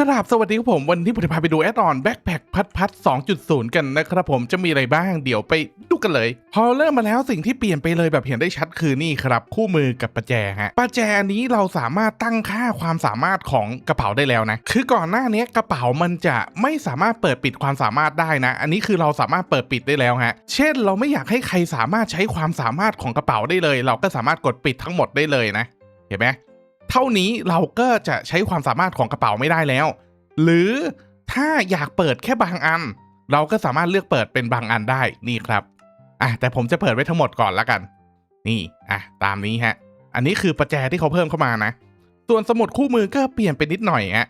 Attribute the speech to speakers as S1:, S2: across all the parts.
S1: กราบสวัสดีครับผม วันนี้ผมจะพาไปดูแอดออนแบ็คแพคพัดพัด2.0 กันนะครับผมจะมีอะไรบ้างเดี๋ยวไปดูกันเลย พอเริ่มมาแล้วสิ่งที่เปลี่ยนไปเลยแบบเห็นได้ชัดคือนี่ครับ คู่มือกับประแจฮะประแจนี้เราสามารถตั้งค่าความสามารถของกระเป๋าได้แล้วนะ คือก่อนหน้านี้กระเป๋ามันจะไม่สามารถเปิดปิดความสามารถได้นะ อันนี้คือเราสามารถเปิดปิดได้แล้วฮะเช่น เราไม่อยากให้ใครสามารถใช้ความสามารถของกระเป๋าได้เลย เราก็สามารถกดปิดทั้งหมดได้เลยนะ เห็นไหม เท่านี้เราก็จะใช้ความสามารถของกระเป๋าไม่ได้แล้ว หรือถ้าอยากเปิดแค่บางอัน เราก็สามารถเลือกเปิดเป็นบางอันได้นี่ครับอะแต่ผมจะเปิดไว้ทั้งหมดก่อนละกัน นี่อะตามนี้ฮะ อันนี้คือประแจที่เขาเพิ่มเข้ามานะ ส่วนสมุดคู่มือก็เปลี่ยนไปนิดหน่อยฮะ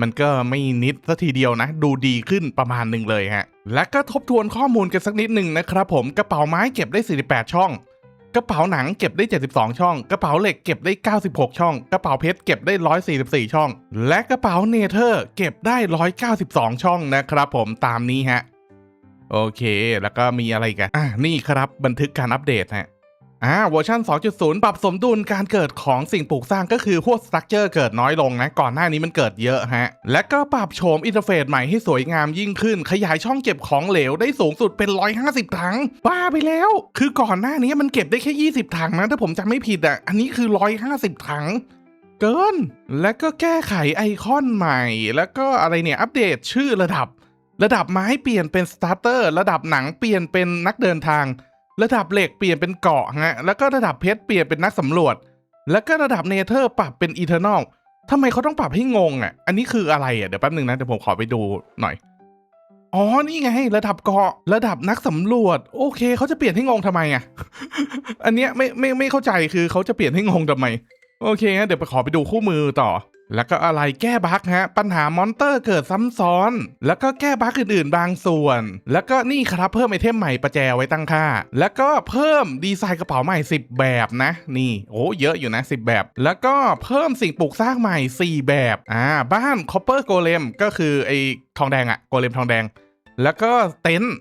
S1: มันก็ไม่นิดสัทีเดียวนะ ดูดีขึ้นประมาณหนึ่งเลยฮะ และก็ทบทวนข้อมูลกันสักนิดหนึ่งนะครับผมกระเป๋าไม้เก็บได้ 48 ช่อง กระเป๋าหนังเก็บได้ 72 ช่อง กระเป๋าเหล็กเก็บได้ 96 ช่อง กระเป๋าเพชรเก็บได้ 144 ช่อง และกระเป๋าเนเธอร์เก็บได้ 192 ช่องนะครับผมตามนี้ฮะ โอเค แล้วก็มีอะไรกันอะนี่ครับบันทึกการอัปเดตฮะ อ่าเวอร์ชัน2.0 ปรับสมดุลการเกิดของสิ่งปลูกสร้างก็คือพวกสตรัคเจอร์เกิดน้อยลงนะ ก่อนหน้านี้มันเกิดเยอะฮะ และก็ปรับโฉมอินเทอร์เฟซใหม่ให้สวยงามยิ่งขึ้น ขยายช่องเก็บของเหลวได้สูงสุดเป็น 150 ถัง บ้าไปแล้ว คือก่อนหน้านี้มันเก็บได้แค่ 20 ถังนะ ถ้าผมจำไม่ผิดอะ อันนี้คือ 150 ถังเกิน และก็แก้ไขไอคอนใหม่ แล้วก็อะไรเนี่ย อัปเดตชื่อระดับ ระดับไม้เปลี่ยนเป็นสตาร์เตอร์ ระดับหนังเปลี่ยนเป็นนักเดินทาง ระดับเหล็กเปลี่ยนเป็นเกาะฮะแล้วก็ระดับเพชรเปลี่ยนเป็นนักสำรวจ แล้วก็ระดับเนเธอร์ปรับเป็นอีเทอร์นอลทำไมเขาต้องปรับให้งงอะ อันนี้คืออะไรอะเดี๋ยวแป๊บหนึ่งนะเดี๋ยวผมขอไปดูหน่อยอ๋อ นี่ไง ระดับเกาะ ระดับนักสำรวจ โอเค เขาจะเปลี่ยนให้งงทำไมอะ อันเนี้ยไม่ไม่ไม่เข้าใจคือเขาจะเปลี่ยนให้งงทำไม โอเคงั้นเดี๋ยวไปขอไปดูคู่มือต่อ แล้วก็อะไรแก้บั๊กฮะ ปัญหามอนเตอร์เกิดซ้ำซ้อน แล้วก็แก้บั๊กอื่นๆ บางส่วน แล้วก็นี่ครับเพิ่มไอเทมใหม่ประแจไว้ตั้งค่า แล้วก็เพิ่มดีไซน์กระเป๋าใหม่ 10 แบบนะ นี่โอ้เยอะอยู่นะ 10 แบบ แล้วก็เพิ่มสิ่งปลูกสร้างใหม่ 4 แบบอ่าบ้านคอปเปอร์โกเลมก็คือไอทองแดงอะโกเลมทองแดง แล้วก็เต็นท์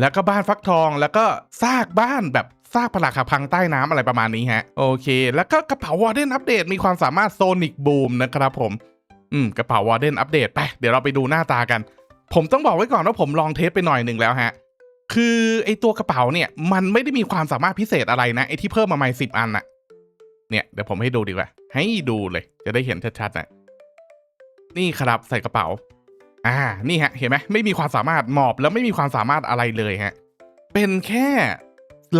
S1: แล้วก็บ้านฟักทองแล้วก็ซากบ้านแบบ ซากปลักหักพังใต้น้ำอะไรประมาณนี้ฮะ โอเค แล้วก็กระเป๋าวอร์เดนอัปเดตมีความสามารถโซนิกบูมนะครับผม อืม กระเป๋าวอร์เดนอัปเดตไป เดี๋ยวเราไปดูหน้าตากัน ผมต้องบอกไว้ก่อนว่าผมลองเทสไปหน่อยหนึ่งแล้วฮะ คือไอตัวกระเป๋าเนี่ย มันไม่ได้มีความสามารถพิเศษอะไรนะไอที่เพิ่มมาใหม่สิบอันน่ะเนี่ยเดี๋ยวผมให้ดูดีกว่า ให้ดูเลย จะได้เห็นชัดๆนะนี่ครับใส่กระเป๋า อ่า นี่ฮะ เห็นไหมไม่มีความสามารถหมอบแล้วไม่มีความสามารถอะไรเลยฮะ เป็นแค่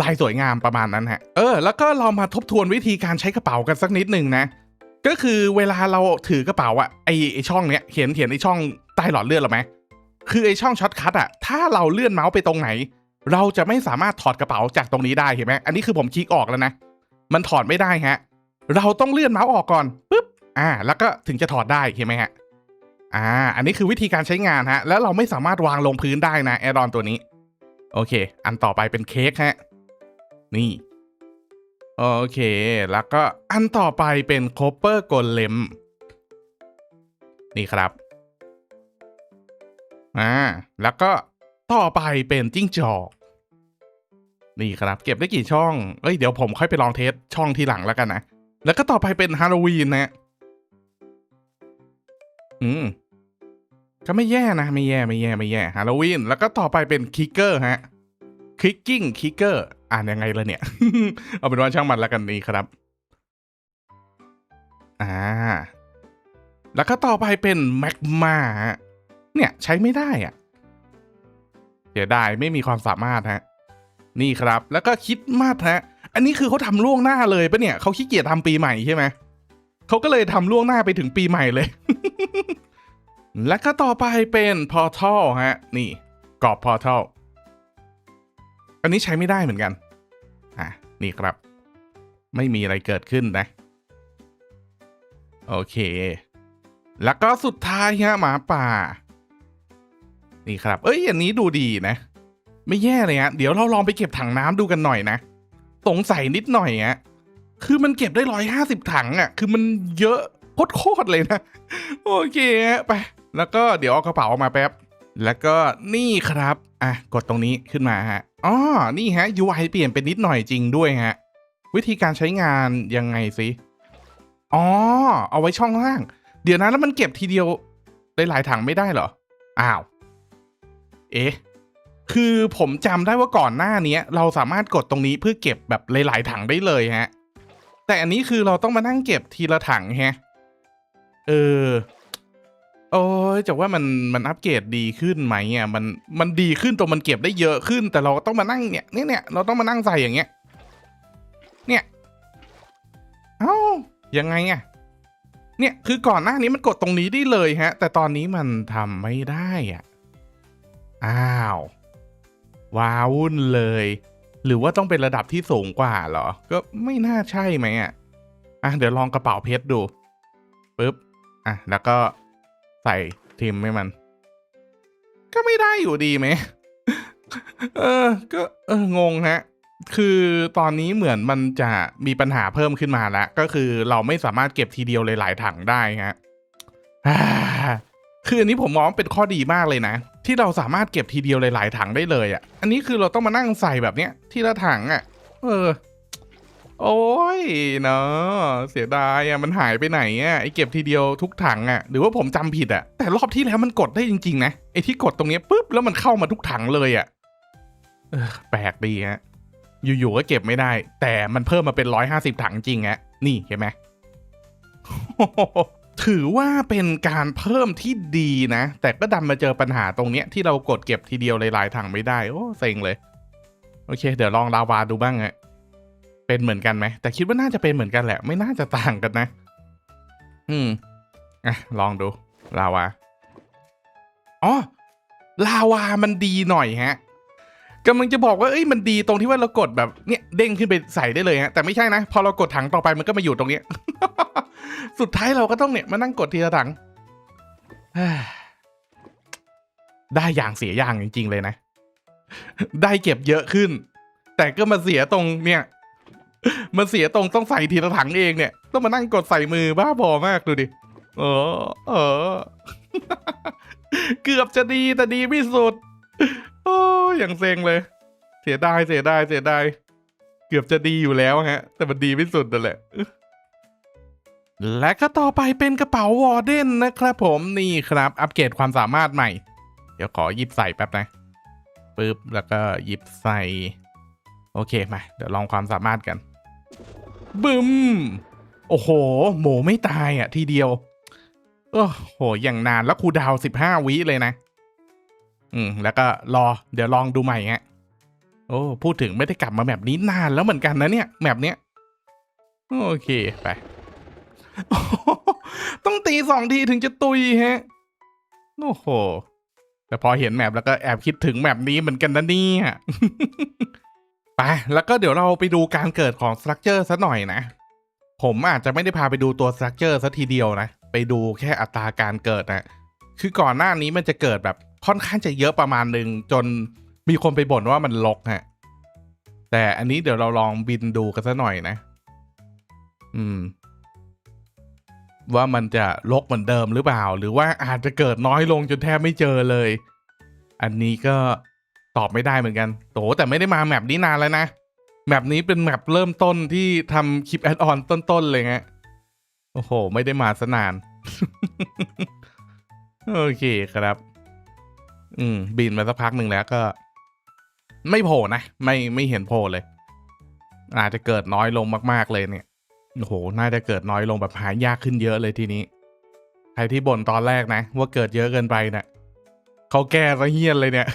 S1: ลายสวยงามประมาณนั้นฮะ เออ แล้วก็เรามาทบทวนวิธีการใช้กระเป๋ากันสักนิดหนึ่งนะ ก็คือเวลาเราถือกระเป๋าอะไอไอช่องเนี้ยเห็นเห็นไอช่องใต้หลอดเลือดหรอไหมคือไอช่องช็อตคัทอะถ้าเราเลื่อนเมาส์ไปตรงไหน เราจะไม่สามารถถอดกระเป๋าจากตรงนี้ได้เห็นไหมอันนี้คือผมคลิกออกแล้วนะ มันถอดไม่ได้ฮะ เราต้องเลื่อนเมาส์ออกก่อนปุ๊บ อ่า แล้วก็ถึงจะถอดได้เห็นไหมฮะ อ่า อันนี้คือวิธีการใช้งานฮะ แล้วเราไม่สามารถวางลงพื้นได้นะแอดอนตัวนี้ โอเค อันต่อไปเป็นเค้กฮะ นี่ โอเค แล้วก็อันต่อไปเป็นโคเปอร์โกลเลมนี่ครับ อ่า แล้วก็ต่อไปเป็นจิ้งจอก นี่ครับ เก็บได้กี่ช่อง เอ้ย เดี๋ยวผมค่อยไปลองเทสช่องทีหลังแล้วกันนะ แล้วก็ต่อไปเป็นฮาโลวีนนะ อืม ก็ไม่แย่นะ ไม่แย่ ไม่แย่ ไม่แย่ ฮาโลวีน แล้วก็ต่อไปเป็นคิกเกอร์ฮะ คลิกกิ้ง คิกเกอร์ อ่านยังไงละเนี่ย เอาเป็นว่าช่างมันแล้วกันนี่ครับ อ่า แล้วก็ต่อไปเป็นแมกมาเนี่ยใช้ไม่ได้อะเสียดายไม่มีความสามารถฮะ นี่ครับ แล้วก็คิดมากฮะ อันนี้คือเขาทำล่วงหน้าเลยปะเนี่ยเขาขี้เกียจทำปีใหม่ใช่ไหมเขาก็เลยทำล่วงหน้าไปถึงปีใหม่เลย แล้วก็ต่อไปเป็นพอร์ทัลฮะ นี่กรอบพอร์ทัล อันนี้ใช้ไม่ได้เหมือนกัน อะ นี่ครับ ไม่มีอะไรเกิดขึ้นนะ โอเค แล้วก็สุดท้ายฮะหมาป่า นี่ครับ เอ้ยอันนี้ดูดีนะ ไม่แย่เลยฮะ เดี๋ยวเราลองไปเก็บถังน้ำดูกันหน่อยนะ สงสัยนิดหน่อยฮะ คือมันเก็บได้ร้อยห้าสิบถังอะ คือมันเยอะโคตรเลยนะ โอเคฮะไป แล้วก็เดี๋ยวเอากระเป๋าออกมาแป๊บ แล้วก็นี่ครับ อะ กดตรงนี้ขึ้นมาฮะ อ๋อ นี่ฮะ UI เปลี่ยนไปนิดหน่อยจริงด้วยฮะ วิธีการใช้งานยังไงสิ อ๋อ เอาไว้ช่องล่าง เดี๋ยวนะแล้วมันเก็บทีเดียวได้หลายถังไม่ได้เหรอ อ้าว เอ๊ะ คือผมจำได้ว่าก่อนหน้านี้เราสามารถกดตรงนี้เพื่อเก็บแบบหลาย ๆ ถังได้เลยฮะ แต่อันนี้คือเราต้องมานั่งเก็บทีละถังฮะ เออ โอ้ยจะว่ามันมันอัปเกรดดีขึ้นไหมอะมันมันดีขึ้นตรงมันเก็บได้เยอะขึ้น แต่เราต้องมานั่งเนี่ยเนี่ยเนี่ยเราต้องมานั่งใส่อย่างเงี้ย เนี่ยเอ้ายังไงอะเนี่ยคือก่อนหน้านี้มันกดตรงนี้ได้เลยฮะ แต่ตอนนี้มันทำไม่ได้อะอ้าวว้าวุ่นเลย หรือว่าต้องเป็นระดับที่สูงกว่าเหรอ ก็ไม่น่าใช่ไหมอะอะเดี๋ยวลองกระเป๋าเพชรดูปึ๊บอะแล้วก็ ใส่ทิมให้มัน ก็ไม่ได้อยู่ดีไหมเออ ก็เอองงฮะ คือตอนนี้เหมือนมันจะมีปัญหาเพิ่มขึ้นมาแล้ว ก็คือเราไม่สามารถเก็บทีเดียวเลยหลายถังได้ฮะคืออันนี้ผมมองเป็นข้อดีมากเลยนะ ที่เราสามารถเก็บทีเดียวหลายๆถังได้เลยอะ อันนี้คือเราต้องมานั่งใส่แบบเนี้ย ทีละถังอะ เออ โอ้ยเนาะเสียดายอะมันหายไปไหนอะไอเก็บทีเดียวทุกถังอะหรือว่าผมจำผิดอะแต่รอบที่แล้วมันกดได้จริงๆนะไอที่กดตรงนี้ปุ๊บแล้วมันเข้ามาทุกถังเลยอะแปลกดีฮะอยู่ๆก็เก็บไม่ได้ แต่มันเพิ่มมาเป็นร้อยห้าสิบถังจริงฮะนี่เห็นไหมถือว่าเป็นการเพิ่มที่ดีนะ แต่ก็ดันมาเจอปัญหาตรงเนี้ยที่เรากดเก็บทีเดียวหลายๆถังไม่ได้โอ้เซ็งเลย โอเค เดี๋ยวลองลาวาดูบ้างฮะ เป็นเหมือนกันไหมแต่คิดว่าน่าจะเป็นเหมือนกันแหละ ไม่น่าจะต่างกันนะ อืมอะลองดูลาวาอ๋อลาวามันดีหน่อยฮะกำลังจะบอกว่าเอ้ยมันดีตรงที่ว่าเรากดแบบเนี่ยเด้งขึ้นไปใส่ได้เลยฮะแต่ไม่ใช่นะ พอเรากดถังต่อไปมันก็มาอยู่ตรงเนี้ยสุดท้ายเราก็ต้องเนี่ยมานั่งกดทีละถังเฮ้ยได้อย่างเสียอย่างจริง ๆ เลยนะ ได้เก็บเยอะขึ้น แต่ก็มาเสียตรงเนี่ย มันเสียตรงต้องใส่ทีละถังเองเนี่ย ต้องมานั่งกดใส่มือบ้าบอมากดูดิเออเออ เกือบจะดีแต่ดีไม่สุด โอ้ยอย่างเซ็งเลย เสียดายเสียดายเสียดายเกือบจะดีอยู่แล้วฮะ แต่มันดีไม่สุดนั่นแหละและก็ต่อไปเป็นกระเป๋าวอร์เดนนะครับผมนี่ครับ อัปเกรดความสามารถใหม่ เดี๋ยวขอหยิบใส่แป๊บนะปึ๊บแล้วก็หยิบใส่ โอเคมาเดี๋ยวลองความสามารถกัน บึมโอ้โห หมูไม่ตายอะ ทีเดียว โอ้โห อย่างนานแล้วครูดาวสิบห้าวิเลยนะ อืม แล้วก็รอ เดี๋ยวลองดูใหม่ฮะ โอ้ พูดถึงไม่ได้กลับมาแบบนี้นานแล้วเหมือนกันนะเนี่ยแบบเนี้ย โอเค ไปต้องตีสองทีถึงจะตุยฮะ โอ้โห แต่พอเห็นแมปแล้วก็แอบคิดถึงแมปนี้เหมือนกันนะเนี่ย ไปแล้วก็เดี๋ยวเราไปดูการเกิดของสตรัคเจอร์ซะหน่อยนะ ผมอาจจะไม่ได้พาไปดูตัวสตรัคเจอร์ซะทีเดียวนะ ไปดูแค่อัตราการเกิดนะคือก่อนหน้านี้มันจะเกิดแบบค่อนข้างจะเยอะประมาณหนึ่งจนมีคนไปบ่นว่ามันลกฮะแต่อันนี้เดี๋ยวเราลองบินดูกันซะหน่อยนะ อืม ว่ามันจะลกเหมือนเดิมหรือเปล่า หรือว่าอาจจะเกิดน้อยลงจนแทบไม่เจอเลย อันนี้ก็ ตอบไม่ได้เหมือนกันโตแต่ไม่ได้มาแมปนี้นานแล้วนะ แมปนี้เป็นแมปเริ่มต้นที่ทำคลิปแอดออนต้นๆเลยฮะโอ้โห ไม่ได้มาสนาน โอเคครับ อืม บินมาสักพักหนึ่งแล้วก็ ไม่โผล่นะ ไม่ไม่เห็นโผล่เลย อาจจะเกิดน้อยลงมาก ๆ เลยเนี่ยโอ้โห น่าจะเกิดน้อยลงแบบหายากขึ้นเยอะเลยทีนี้ ใครที่บ่นตอนแรกนะ ว่าเกิดเยอะเกินไปเนะ่ะ เขาแก้ซะเฮี้ยนเลยเนี่ย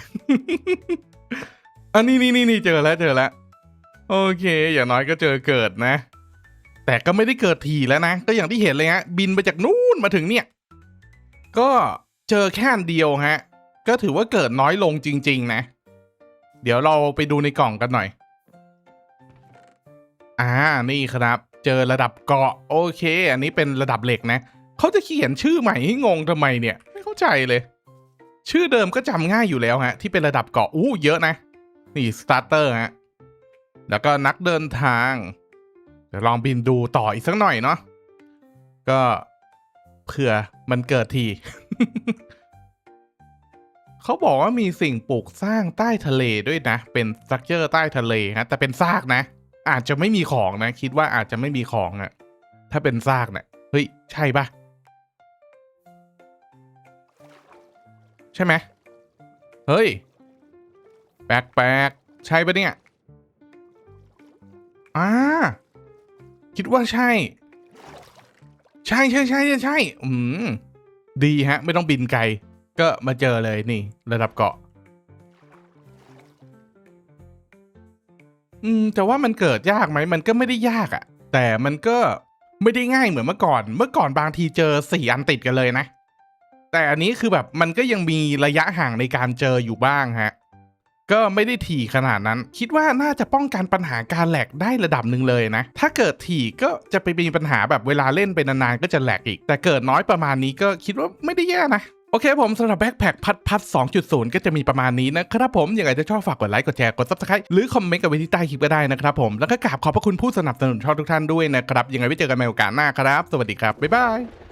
S1: อันนี้นี่นี่เจอแล้วเจอแล้ว โอเค อย่างน้อยก็เจอเกิดนะ แต่ก็ไม่ได้เกิดทีแล้วนะ ก็อย่างที่เห็นเลยฮะ บินไปจากนู่นมาถึงเนี่ย ก็เจอแค่เดียวฮะ ก็ถือว่าเกิดน้อยลงจริง ๆ นะ เดี๋ยวเราไปดูในกล่องกันหน่อย อ่า นี่ครับ เจอระดับเกาะ โอเค อันนี้เป็นระดับเหล็กนะ เขาจะเขียนชื่อใหม่ให้งงทำไมเนี่ย ไม่เข้าใจเลย ชื่อเดิมก็จำง่ายอยู่แล้วฮะ ที่เป็นระดับเกาะอู้เยอะนะ นี่สตาร์เตอร์ฮะ แล้วก็นักเดินทางเดี๋ยวลองบินดูต่ออีกสักหน่อยเนาะก็เผื่อมันเกิดที เขาบอกว่ามีสิ่งปลูกสร้างใต้ทะเลด้วยนะ เป็นสตรัคเจอร์ใต้ทะเลฮะ แต่เป็นซากนะ อาจจะไม่มีของนะ คิดว่าอาจจะไม่มีของอะถ้าเป็นซากเนะี่ยเฮ้ย ใช่ปะ ใช่ไหมเฮ้ย แปลกๆใช่ปะเนี่ยอ่าคิดว่าใช่ ใช่ใช่ใช่ใช่ใช่อืมดีฮะ ไม่ต้องบินไกล ก็มาเจอเลยนี่ ระดับเกาะ อืม แต่ว่ามันเกิดยากไหม มันก็ไม่ได้ยากอะแต่มันก็ไม่ได้ง่ายเหมือนเมื่อก่อน เมื่อก่อนบางทีเจอสี่อันติดกันเลยนะ แต่อันนี้คือแบบมันก็ยังมีระยะห่างในการเจออยู่บ้างฮะ ก็ไม่ได้ถี่ขนาดนั้น คิดว่าน่าจะป้องกันปัญหาการแหลกได้ระดับหนึ่งเลยนะ ถ้าเกิดถี่ก็จะไปมีปัญหาแบบเวลาเล่นไปนานๆก็จะแหลกอีก แต่เกิดน้อยประมาณนี้ก็คิดว่าไม่ได้แย่นะโอเคผมสำหรับแบ็คแพคพัดพัด2.0 ก็จะมีประมาณนี้นะครับผมยังไงจะชอบฝากกดไลค์กดแชร์กด subscribe หรือคอมเมนต์กันไว้ที่ใต้คลิปก็ได้นะครับผมแล้วก็กราบขอบพระคุณผู้สนับสนุนช่องทุกท่านด้วยนะครับยังไงไว้เจอกันใหม่โอกาสหน้าครับ สวัสดีครับ บ๊ายบาย